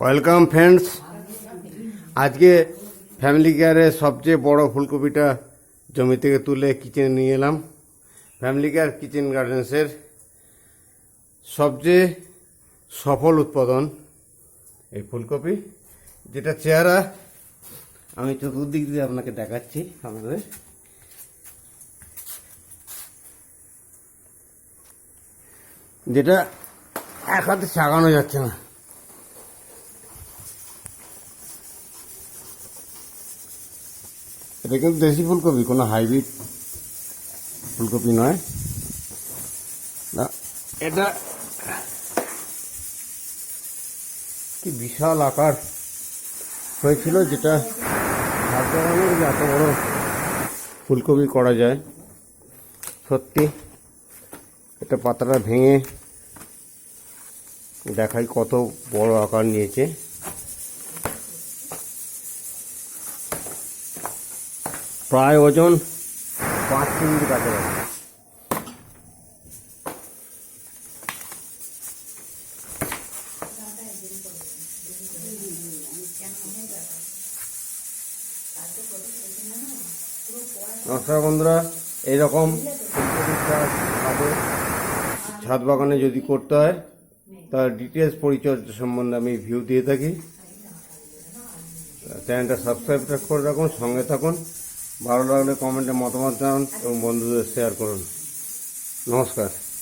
Welcome friends আজকে family কেয়ারের সবচেয়ে বড় ফুলকপিটা জমি থেকে তুলে কিচেনে নিয়ে এলাম। ফ্যামিলি কেয়ার কিচেন গার্ডেন্সের সবচেয়ে সফল উৎপাদন এই ফুলকপি, যেটা চেহারা, আমি চতুর্দিক দিয়ে আপনাকে দেখাচ্ছি আপনাদের। যেটা এক হাতে চাগানো যাচ্ছে না। এটা কিন্তু দেশি ফুলকপি? কোনো হাইব্রিড ফুলকপি নয়? না। এটা কি বিশাল আকার হয়েছিল যেটা যে এত বড় ফুলকপি করা যায়। সত্যি, এটা পাতাটা ভেঙে দেখাই কত বড় আকার নিয়েছে। প্রায় ওজন পাঁচ কেজির কাছাকাছি। নমস্কার বন্ধুরা এইরকম ছাদ বাগানে যদি করতে হয় তার ডিটেলস পরিচর্যা সম্বন্ধে আমি ভিউ দিয়ে থাকি। চ্যানেলটা সাবস্ক্রাইব করে রাখুন সঙ্গে থাকুন। ভালো লাগলে কমেন্টে মতামত জানান এবং বন্ধুদের শেয়ার করুন। নমস্কার।